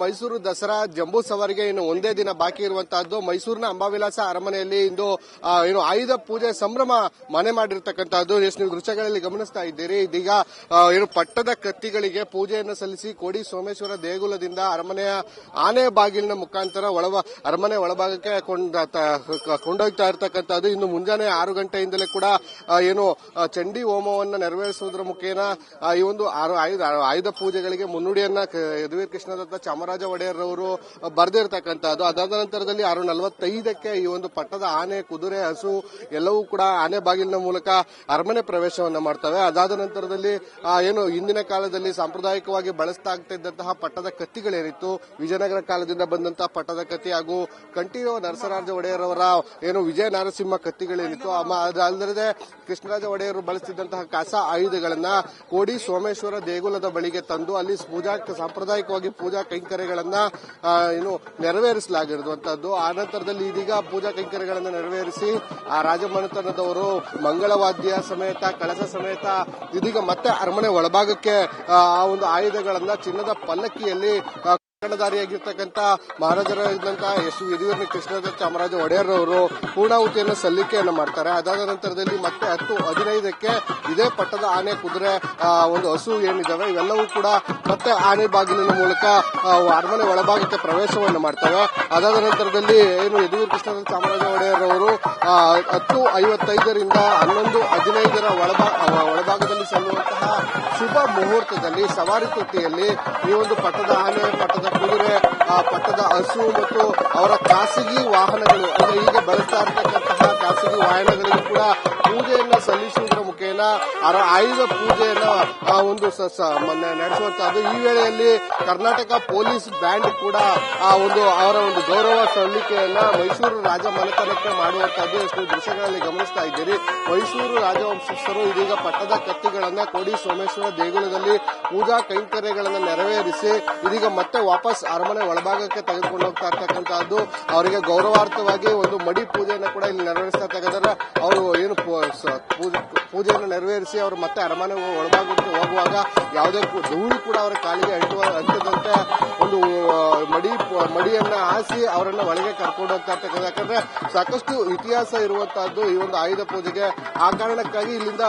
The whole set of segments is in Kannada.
ಮೈಸೂರು ದಸರಾ ಜಂಬೂ ಸವಾರಿಗೆ ಇನ್ನು ಒಂದೇ ದಿನ ಬಾಕಿ ಇರುವಂತಹದ್ದು. ಮೈಸೂರಿನ ಅಂಬಾವಿಲಾಸ ಅರಮನೆಯಲ್ಲಿ ಇಂದು ಏನು ಆಯುಧ ಪೂಜೆ ಸಂಭ್ರಮ ಮನೆ ಮಾಡಿರ್ತಕ್ಕಂತಹದ್ದು. ಎಷ್ಟು ನೀವು ದೃಶ್ಯಗಳಲ್ಲಿ ಗಮನಿಸ್ತಾ ಇದ್ದೀರಿ. ಇದೀಗ ಏನು ಪಟ್ಟದ ಕತ್ತಿಗಳಿಗೆ ಪೂಜೆಯನ್ನು ಸಲ್ಲಿಸಿ ಕೋಡಿ ಸೋಮೇಶ್ವರ ದೇಗುಲದಿಂದ ಅರಮನೆಯ ಆನೆ ಬಾಗಿಲಿನ ಮುಖಾಂತರ ಒಳವ, ಅರಮನೆ ಒಳಭಾಗಕ್ಕೆ ಕೊಂಡೊಯ್ತಾ ಇರತಕ್ಕಂತಹದ್ದು. ಇನ್ನು ಮುಂಜಾನೆ ಆರು ಗಂಟೆಯಿಂದಲೇ ಕೂಡ ಏನು ಚಂಡಿ ಹೋಮವನ್ನು ನೆರವೇರಿಸುವುದರ ಮುಖೇನ ಈ ಒಂದು ಆಯುಧ ಆಯುಧ ಪೂಜೆಗಳಿಗೆ ಮುನ್ನುಡಿಯನ್ನ ಯದುವೀರ್ ಕೃಷ್ಣದತ್ತ ಚಾಮರಾಜ ಒಡೆಯರ್ ಅವರು ಬರೆದಿರ್ತಕ್ಕಂಥದ್ದು ಅದಾದ ನಂತರದಲ್ಲಿ ಆರು ನಲವತ್ತೈದಕ್ಕೆ ಈ ಒಂದು ಪಟ್ಟದ ಆನೆ, ಕುದುರೆ, ಹಸು ಎಲ್ಲವೂ ಕೂಡ ಆನೆ ಬಾಗಿಲಿನ ಮೂಲಕ ಅರಮನೆ ಪ್ರವೇಶವನ್ನು ಮಾಡ್ತವೆ. ಅದಾದ ನಂತರದಲ್ಲಿ ಏನು, ಹಿಂದಿನ ಕಾಲದಲ್ಲಿ ಸಾಂಪ್ರದಾಯಿಕವಾಗಿ ಬಳಸ್ತಾ ಆಗ್ತಿದ್ದಂತಹ ಪಟ್ಟದ ಕತ್ತಿಗಳೇನಿತ್ತು ವಿಜಯನಗರ ಕಾಲದಿಂದ ಬಂದಂತಹ ಪಟ್ಟದ ಕತ್ತಿ ಹಾಗೂ ಕಂಠೀರವ ನರಸರಾಜ ಒಡೆಯರ್ ಅವರ ಏನು, ವಿಜಯ ನರಸಿಂಹ ಕತ್ತಿಗಳೇನಿತ್ತು ಅದಲ್ಲದೆ ಅದು ಕೃಷ್ಣರಾಜ ಒಡೆಯರು ಬಳಸ್ತಿದ್ದಂತಹ ಕಸ ಆಯುಧಗಳನ್ನ ಕೋಡಿ ಸೋಮೇಶ್ವರ ದೇಗುಲದ ಬಳಿಗೆ ತಂದು ಅಲ್ಲಿ ಪೂಜಾ, ಸಾಂಪ್ರದಾಯಿಕವಾಗಿ ಪೂಜಾ ಕೈಂಕರ್ಯಗಳನ್ನ ಏನು ನೆರವೇರಿಸಲಾಗಿರುವಂತಹದ್ದು ಆ ನಂತರದಲ್ಲಿ ಇದೀಗ ಪೂಜಾ ಕೈಂಕರ್ಯಗಳನ್ನ ನೆರವೇರಿಸಿ, ಆ ರಾಜಮನೆತನದವರು ಮಂಗಳವಾದ್ಯ ಸಮೇತ, ಕಳಸ ಸಮೇತ ಇದೀಗ ಮತ್ತೆ ಅರಮನೆ ಒಳಭಾಗಕ್ಕೆ, ಆ ಒಂದು ಆಯುಧಗಳನ್ನ ಚಿನ್ನದ ಪಲ್ಲಕ್ಕಿಯಲ್ಲಿ ಕನ್ನಡದಾರಿಯಾಗಿರ್ತಕ್ಕಂಥ ಮಹಾರಾಜರ ಮಹಾರಾಜರಾದಂತಹ ಎಸ್. ಯದುವೀರ್ ಕೃಷ್ಣದ ಚಾಮರಾಜ ಒಡೆಯರ್ ಅವರು ಪೂರ್ಣಾಹುತಿಯನ್ನು ಸಲ್ಲಿಕೆಯನ್ನು ಮಾಡ್ತಾರೆ. ಅದಾದ ನಂತರದಲ್ಲಿ ಮತ್ತೆ ಹತ್ತು ಹದಿನೈದಕ್ಕೆ ಇದೇ ಪಟ್ಟದ ಆನೆ ಕುದುರೆ ಒಂದು ಹಸು ಏನಿದಾವೆ ಇವೆಲ್ಲವೂ ಕೂಡ ಮತ್ತೆ ಆನೆ ಬಾಗಿಲಿನ ಮೂಲಕ ಅರಮನೆ ಒಳಭಾಗಕ್ಕೆ ಪ್ರವೇಶವನ್ನು ಮಾಡ್ತವೆ. ಅದಾದ ನಂತರದಲ್ಲಿ ಏನು ಯದುವೀರ್ ಕೃಷ್ಣ ಚಾಮರಾಜ ಒಡೆಯರ್ ಅವರು ಹತ್ತು ಐವತ್ತೈದರಿಂದ ಹನ್ನೊಂದು ಹದಿನೈದರ ಒಳಭಾಗ ಒಳಭಾಗದಲ್ಲಿ ಸಲ್ಲುವಂತಹ ಶುಭ ಮುಹೂರ್ತದಲ್ಲಿ ಸವಾರಿ ತೊಟ್ಟಿಯಲ್ಲಿ ಈ ಒಂದು ಪಟ್ಟದ ಆನೆ, ಪಟ್ಟದ ಕುದುರೆ, ಆ ಪಟ್ಟದ ಹಸು ಮತ್ತು ಅವರ ಖಾಸಗಿ ವಾಹನಗಳು, ಅಂದ್ರೆ ಈಗ ಬಳಸ್ತಾ ಇರತಕ್ಕಂತಹ ಖಾಸಗಿ ವಾಹನಗಳಿಗೂ ಕೂಡ ಪೂಜೆಯನ್ನು ಸಲ್ಲಿಸುವುದರ ಅವರ ಆಯುಧ ಪೂಜೆಯನ್ನ ಒಂದು ನಡೆಸುವಂತಹದ್ದು ಈ ವೇಳೆಯಲ್ಲಿ ಕರ್ನಾಟಕ ಪೊಲೀಸ್ ಬ್ಯಾಂಡ್ ಕೂಡ ಆ ಒಂದು ಅವರ ಒಂದು ಗೌರವ ಸಲ್ಲಿಕೆಯನ್ನ ಮೈಸೂರು ರಾಜ ಮನೆತನಕ್ಕೆ ಮಾಡುವಂತಹದ್ದು ಎಷ್ಟು ದೃಶ್ಯಗಳಲ್ಲಿ ಗಮನಿಸ್ತಾ ಇದ್ದೀರಿ. ಮೈಸೂರು ರಾಜವಂಶಸ್ಥರು ಇದೀಗ ಪಟ್ಟದ ಕತ್ತಿಗಳನ್ನ ಕೋಡಿ ಸೋಮೇಶ್ವರ ದೇಗುಲದಲ್ಲಿ ಪೂಜಾ ಕೈಂಕರ್ಯಗಳನ್ನು ನೆರವೇರಿಸಿ ಇದೀಗ ಮತ್ತೆ ವಾಪಸ್ ಅರಮನೆ ಒಳಭಾಗಕ್ಕೆ ತೆಗೆದುಕೊಂಡು ಹೋಗ್ತಾ ಇರ್ತಕ್ಕಂತಹದ್ದು ಅವರಿಗೆ ಗೌರವಾರ್ಥವಾಗಿ ಒಂದು ಮಡಿ ಪೂಜೆಯನ್ನು ಕೂಡ ಇಲ್ಲಿ ನೆರವೇರಿಸ್ತಾ ಅವರು ಏನು ಪೂಜೆಯನ್ನು ನೆರವೇರಿಸಿ ಅವರು ಮತ್ತೆ ಅರಮನೆ ಒಳಭಾಗಕ್ಕೆ ಹೋಗುವಾಗ ಯಾವುದೇ ಧೂಳು ಕೂಡ ಅವರ ಕಾಲಿಗೆ ಅಂಟುವ ಅಂಟದಂತೆ ಒಂದು ಮಡಿ ಮಡಿಯನ್ನ ಹಾಸಿ ಅವರನ್ನ ಒಳಗೆ ಕರ್ಕೊಂಡು ಹೋಗ್ತಾ ಇರ್ತಕ್ಕಂಥ ಯಾಕಂದ್ರೆ ಸಾಕಷ್ಟು ಇತಿಹಾಸ ಇರುವಂತಹದ್ದು ಈ ಒಂದು ಆಯುಧ ಪೂಜೆಗೆ. ಆ ಕಾರಣಕ್ಕಾಗಿ ಇಲ್ಲಿಂದ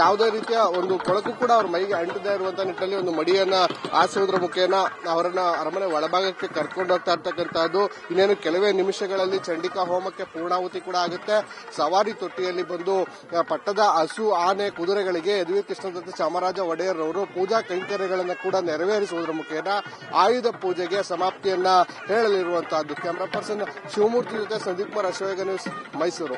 ಯಾವುದೇ ರೀತಿಯ ಒಂದು ಕೊಳಕು ಕೂಡ ಅವ್ರ ಮೈಗೆ ಅಂಟದೇ ಇರುವಂತಹ ನಿಟ್ಟಿನಲ್ಲಿ ಒಂದು ಮಡಿಯನ್ನ ಹಾಸುವುದರ ಮುಖೇನ ಅವರನ್ನ ಅರಮನೆ ಒಳಭಾಗಕ್ಕೆ ಕರ್ಕೊಂಡು ಹೋಗ್ತಾ ಇರ್ತಕ್ಕಂತಹದ್ದು ಇನ್ನೇನು ಕೆಲವೇ ನಿಮಿಷಗಳಲ್ಲಿ ಚಂಡಿಕಾ ಹೋಮಕ್ಕೆ ಪೂರ್ಣಾಹುತಿ ಕೂಡ ಆಗುತ್ತೆ. ಸವಾರಿ ತೊಟ್ಟಿಯಲ್ಲಿ ಬಂದು ಪಟ್ಟದ ಹಸು, ಆನೆ ಕುದುರೆಗಳಿಗೆ ಯದುವೀರ್ ಕೃಷ್ಣದತ್ತ ಚಾಮರಾಜ ಒಡೆಯರ್ ಅವರು ಪೂಜಾ ಕೈಂಕರ್ಯಗಳನ್ನು ಕೂಡ ನೆರವೇರಿಸುವುದರ ಮುಖೇನ ಆಯುಧ ಪೂಜೆಗೆ ಸಮಾಪ್ತಿಯನ್ನ ಹೇಳಲಿರುವಂತಹದ್ದು. ಕ್ಯಾಮರಾ ಪರ್ಸನ್ ಶಿವಮೂರ್ತಿ ಜೊತೆ ಸಂದೀಪ್ ಕುಮಾರ್ ಮೈಸೂರು.